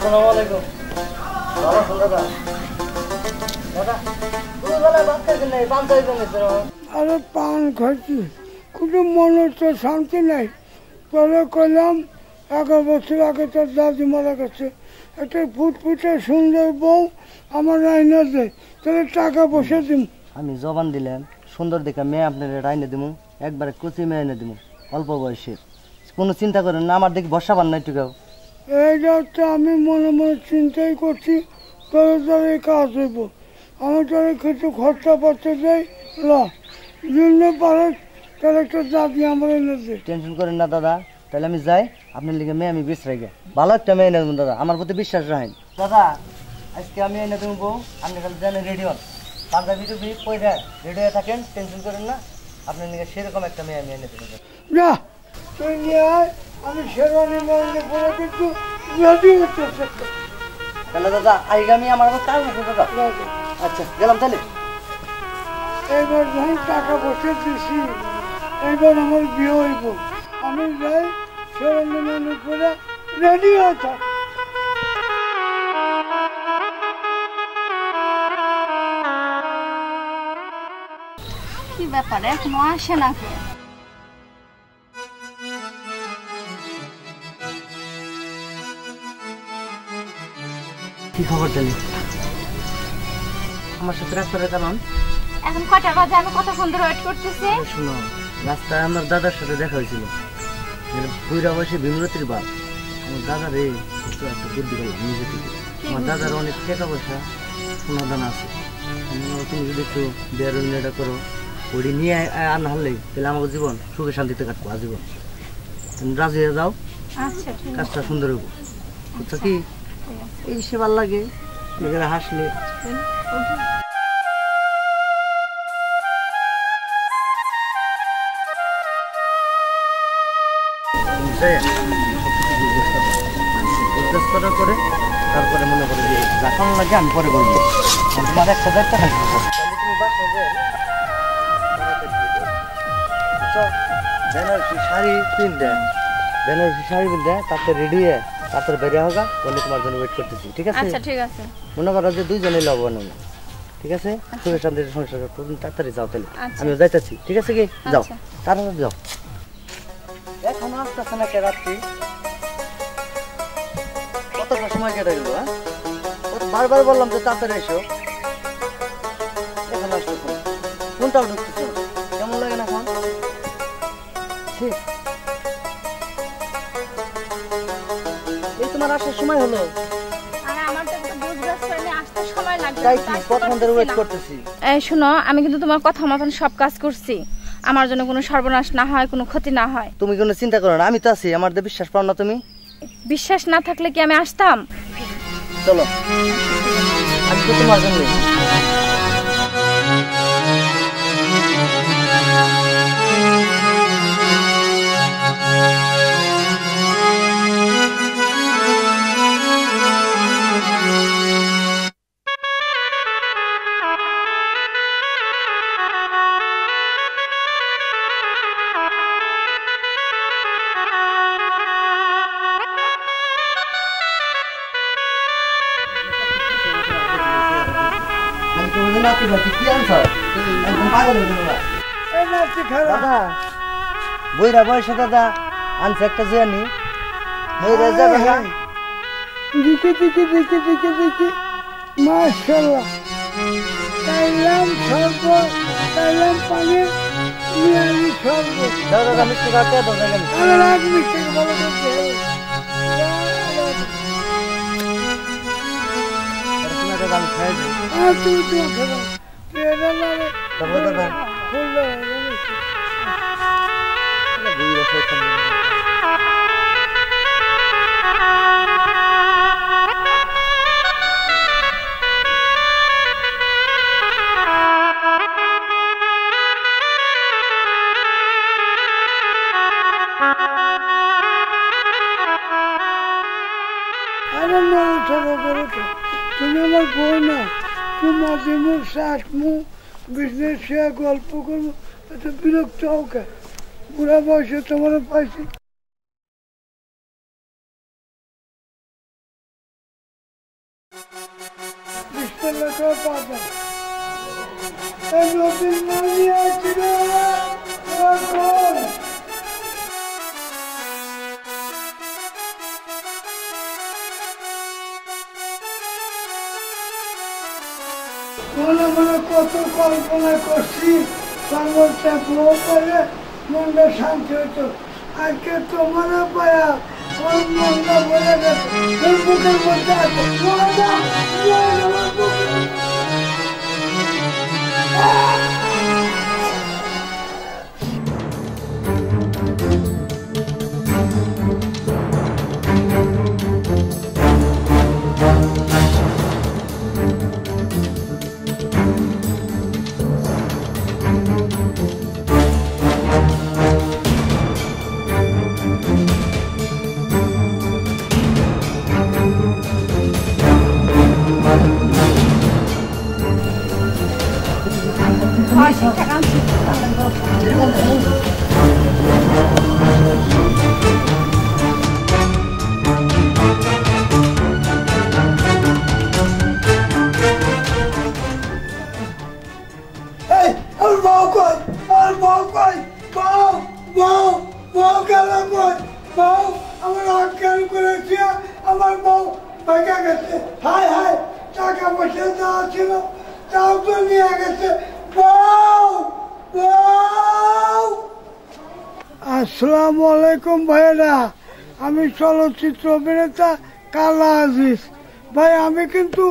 আসসালামু আলাইকুম। ভালো আছেন দাদা দাদা দুবেলা ভাত খাইছেন নাই পান চাইছেন আরে পান খাচ্ছি কিন্তু মনে তো শান্তি নাই। তবে কইলাম এগারো বছর আগে তোর দাদি মারা গেছে। একটা ফুটফুটে সুন্দর বউ আমার আইনা দে তাহলে টাকা বসে দিম। আমি জবান দিলাম সুন্দর দেখে মেয়ে আপনার রাইনে দিমু একবারে কুচি মেয়ে এনে দিব অল্প বয়সের। কোনো চিন্তা করেন না আমার দেখি বর্ষা পান নাই টুকাও এইটা তো আমি মনে মনে চিন্তাই করছি তোর তোর কাজ হইব। আমি তোর কিছু খরচা পড়তে চাই ল জন্য পারে তার একটা দাদি আমার এনে দে। টেনশন করেন না দাদা। তাহলে আমি যাই আপনার লিগে মেয়ে আমি বেশ রেগে ভালো একটা মেয়ে এনে দাদা। আমার প্রতি বিশ্বাস রাখেন। দাদা আজকে আমি এনে দেবো বউ আপনি খালি জানেন রেডি হন। পাঞ্জাবি টুপি পয়রা রেডি হয়ে থাকেন টেনশন করেন না। আপনার লিগে সেরকম একটা মেয়ে আমি এনে দেবো না তুই নিয়ে আমি শেরওয়ানি মরণে পড়ে কিন্তু রেডি হচ্ছে তাহলে দাদা আইগামি আমার আবার কাজ আছে দাদা। আচ্ছা গেলাম তাহলে। এবার যখন টাকা বসে দিছি এবার আমার বিয়ে হইব। আমি যাই শেরওয়ানি মরণে পড়ে রেডি হয়ে কি ব্যাপার এখনও আসে না? কি খবর তাহলে? আমার সাথে রাস্তার কারণ এখন কটা বাজে? আমি কতক্ষণ ধরে ওয়েট করতেছি। আরে শোনো রাস্তায় আমার দাদার সাথে দেখা হয়েছিল। বুড়া বয়সে ভীমরতির বাপ। আমার দাদা রে একটু একটা বুদ্ধি গেল নিজে থেকে। আমার দাদার অনেক টাকা পয়সা সোনা দানা আছে। তুমি যদি একটু বেরোন এটা করো ওটি নিয়ে আনা হারলেই তাহলে আমার জীবন সুখে শান্তিতে কাটবো আজীবন। তুমি রাজি হয়ে যাও। আচ্ছা কাজটা সুন্দর হব বুঝছ কি? এই সে ভালো লাগে। নিজেরা হাসলে। জিজ্ঞেস করার পরে তারপরে মনে করে যে যখন লাগে আমি পরে বলব। তোমার এক হাজার টাকা? বেনারসি শাড়ি বেনারসি শাড়ি তারপরে রেডি হয়ে তারপরে বেরিয়ে হোক বলে তোমার জন্য ওয়েট করতেছি ঠিক আছে? আচ্ছা ঠিক আছে। মনে করো যে দুইজনে লাভবান হব ঠিক আছে? শান্তিতে সংসার করো। তুমি তাড়াতাড়ি যাও তাহলে। আচ্ছা। আমি যাইতেছি ঠিক আছে কি? যাও আচ্ছা। তাড়াতাড়ি যাও। এখনও আসতেছে না কে রাত্রি? কতটা সময় কেটে গেল হ্যাঁ? বারবার বললাম যে তাড়াতাড়ি এসো। এখন আসতেছে না। কোনটাও ঢুকতেছে ওয়েট আসার সময় হলো? শোনো আমি কিন্তু তোমার কথা মতন সব কাজ করছি। আমার জন্য কোনো সর্বনাশ না হয় কোনো ক্ষতি না হয়। তুমি কোনো চিন্তা করো না আমি তো আছি আমার বিশ্বাস পাও না তুমি। বিশ্বাস না থাকলে কি আমি আসতাম? চলো। আমি তোমার জন্য আসতে পারছি কি আনসার একদম পাগল হয়ে খারাপ। দাদা বইরা বয়সে দাদা আনছে একটা জিয়ানি বইরা যাবে মাশাল্লাহ তাইলাম সর্ব তাইলাম পানি নিয়ালি সর্ব দাদা দাদা মিষ্টি খাওয়াতে দাও আরে রাগ মিষ্টিকে বলো করতে দাদা আমি খাই দিই আর তুমি তো খেলো তুই এটা লাগে তারপরে দাদা ফুললে বইরা শয়তান আরে তোমার দিমু শাক মু বিজনেস শেয়ার গল্প করব এত বিরক্ত হোক বুড়া বয়সে তোমার পাইছি কল্পনা করছি মধ্যে বউ করে মনটা শান্তি হতো। আজকে তোমার পায়া গেছে। মধ্যে আছে। টাকা পয়সা দেওয়া ছিল তাও তো নিয়ে গেছে বউ বউ আসসালামু আলাইকুম ভাইরা আমি চলচ্চিত্র অভিনেতা কালা আজিজ। ভাই, আমি কিন্তু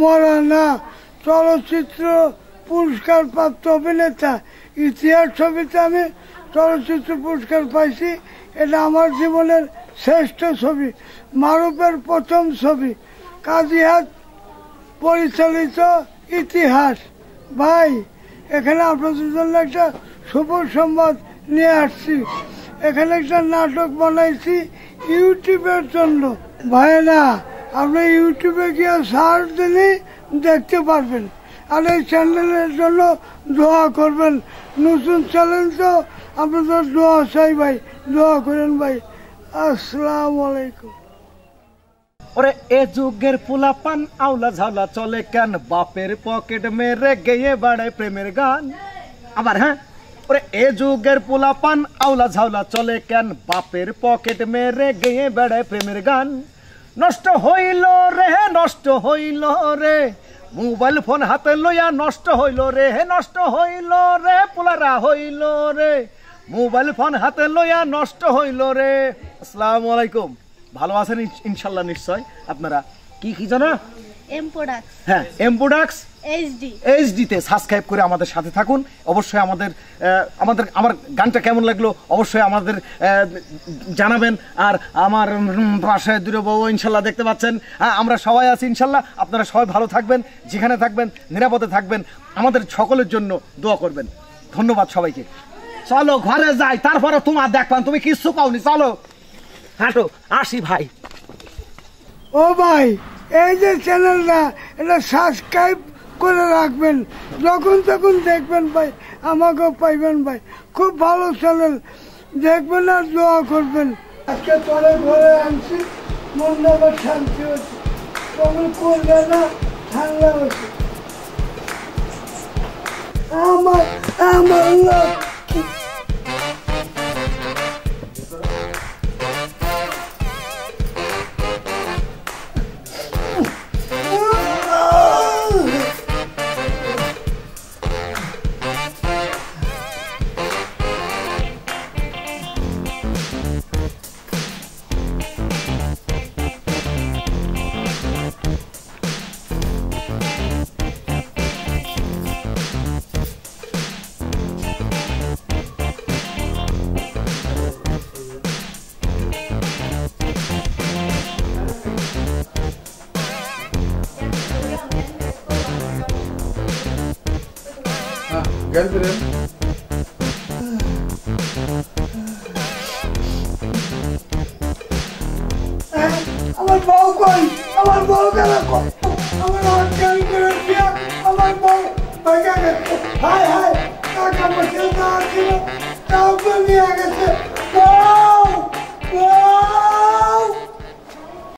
মরা না। চলচ্চিত্র পুরস্কার প্রাপ্ত অভিনেতা। ইতিহাস ছবিতে আমি চলচ্চিত্র পুরস্কার পাইছি। এটা আমার জীবনের শ্রেষ্ঠ ছবি, মারুফের প্রথম ছবি। কাজীহাট পরিচালিত ইতিহাস। ভাই এখানে আপনাদের জন্য একটা শুভ সংবাদ নিয়ে আসছি। এখানে একটা নাটক বানাইছি ইউটিউবের জন্য। ভাইরা আপনি ইউটিউবে গিয়ে সার্চ দিলে দেখতে পারবেন। আর এই চ্যানেলের জন্য দোয়া করবেন। নতুন চ্যানেল তো আপনাদের দোয়া চাই ভাই। দোয়া করেন ভাই। আসসালামু আলাইকুম। ওরে, এ যুগের পোলাপান, আউলা ঝাউলা চলে কেন? বাপের পকেট মেরে গেয়ে বাড়ায় প্রেমের গান। আবার হ্যাঁ? ওরে, এ যুগের পোলাপান, আউলা ঝাউলা চলে কেন? বাপের পকেট মেরে গেয়ে বেড়ায় প্রেমের গান। নষ্ট হইল রে, নষ্ট হইল রে। মোবাইল ফোন হাতে লইয়া নষ্ট হইল রে হে নষ্ট হইল রে, পোলারা হইল রে। মোবাইল ফোন হাতে লইয়া নষ্ট হইল রে। আসসালামু আলাইকুম। ভালো আছেন ইনশাল্লাহ নিশ্চয়। আপনারা কি কি জানা? হ্যাঁ এমবোডাক্স এইচডি এইচডিতে সাবস্ক্রাইব করে আমাদের সাথে থাকুন। অবশ্যই আমাদের আমাদের আমার গানটা কেমন লাগল অবশ্যই আমাদের জানাবেন। আর আমার পাশে দূরে বউ ইনশাল্লাহ দেখতে পাচ্ছেন। হ্যাঁ, আমরা সবাই আছি ইনশাল্লাহ। আপনারা সবাই ভালো থাকবেন যেখানে থাকবেন নিরাপদে থাকবেন। আমাদের সকলের জন্য দোয়া করবেন। ধন্যবাদ সবাইকে। চলো ঘরে যাই তারপরে তোমার দেখবান তুমি কিচ্ছু পাওনি। চলো। হাঁটো, আসি ভাই। ও ভাই, এই যে চ্যানেলটা, এটা সাবস্ক্রাইব করে রাখবেন। যখন তখন দেখবেন ভাই, আমাকেও পাইবেন ভাই। খুব ভালো চ্যানেল। দেখবেন আর দোয়া করবেন। আজকে তোরে ঘরে আনছি মন আমার শান্তি হচ্ছে। তখন করলে না, ঠান্ডা হচ্ছে। আমার আমার Gás virando. alavanca, alavanca, é alavanca, engrandecendo, alavanca, vai cagar, ai, ai, cagar, você tá aqui, calma, minha, você, não, não.